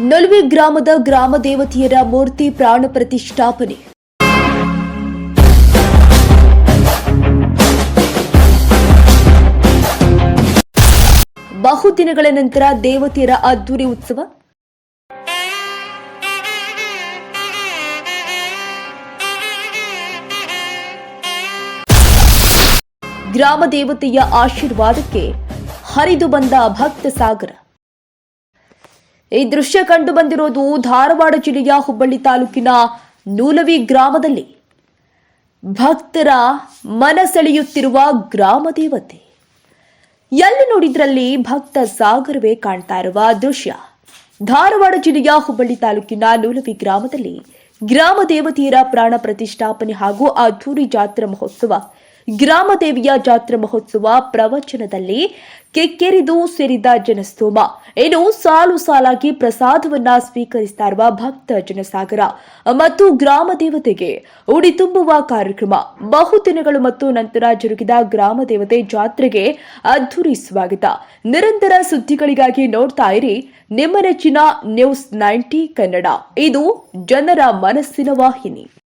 ನೊಲವಿ ಗ್ರಾಮದ ಗ್ರಾಮ ದೇವತೆಯರ ಮೂರ್ತಿ ಪ್ರಾಣ ಪ್ರತಿಷ್ಠಾಪನೆ. ಬಹುದಿನಗಳ ನಂತರ ದೇವತೆಯರ ಅದ್ದೂರಿ ಉತ್ಸವ. ಗ್ರಾಮ ದೇವತೆಯ ಆಶೀರ್ವಾದಕ್ಕೆ ಹರಿದು ಬಂದ ಭಕ್ತ ಸಾಗರ. ಈ ದೃಶ್ಯ ಕಂಡು ಬಂದಿರೋದು ಧಾರವಾಡ ಜಿಲ್ಲೆಯ ಹುಬ್ಬಳ್ಳಿ ತಾಲೂಕಿನ ನೂಲವಿ ಗ್ರಾಮದಲ್ಲಿ. ಭಕ್ತರ ಮನ ಸೆಳೆಯುತ್ತಿರುವ ಗ್ರಾಮ ದೇವತೆ. ಎಲ್ಲಿ ನೋಡಿದ್ರಲ್ಲಿ ಭಕ್ತ ಸಾಗರವೇ ಕಾಣ್ತಾ ಇರುವ ದೃಶ್ಯ. ಧಾರವಾಡ ಜಿಲ್ಲೆಯ ಹುಬ್ಬಳ್ಳಿ ತಾಲೂಕಿನ ನೂಲವಿ ಗ್ರಾಮದಲ್ಲಿ ಗ್ರಾಮ ದೇವತೆಯರ ಪ್ರಾಣ ಪ್ರತಿಷ್ಠಾಪನೆ ಹಾಗೂ ಅದ್ದೂರಿ ಜಾತ್ರಾ ಮಹೋತ್ಸವ ಗ್ರಾಮ ಜಾತ್ರೆ ಜಾತ್ರಾ ಮಹೋತ್ಸವ ಪ್ರವಚನದಲ್ಲಿ ಕೆಕ್ಕೆರಿದು ಸೇರಿದ ಜನಸ್ತೋಮ. ಇನ್ನು ಸಾಲು ಸಾಲಾಗಿ ಪ್ರಸಾದವನ್ನ ಸ್ವೀಕರಿಸ್ತಾ ಇರುವ ಭಕ್ತ ಜನಸಾಗರ ಮತ್ತು ಗ್ರಾಮ ದೇವತೆಗೆ ಉಡಿ ತುಂಬುವ ಕಾರ್ಯಕ್ರಮ. ಬಹುದಿನಗಳು ಮತ್ತು ನಂತರ ಜರುಗಿದ ಗ್ರಾಮ ದೇವತೆ ಜಾತ್ರೆಗೆ ಅದ್ದೂರಿ ಸ್ವಾಗತ. ನಿರಂತರ ಸುದ್ದಿಗಳಿಗಾಗಿ ನೋಡ್ತಾ ಇರಿ ನಿಮ್ಮ ನೆಚ್ಚಿನ ನ್ಯೂಸ್ ನೈಂಟಿ ಕನ್ನಡ. ಇದು ಜನರ ಮನಸ್ಸಿನ ವಾಹಿನಿ.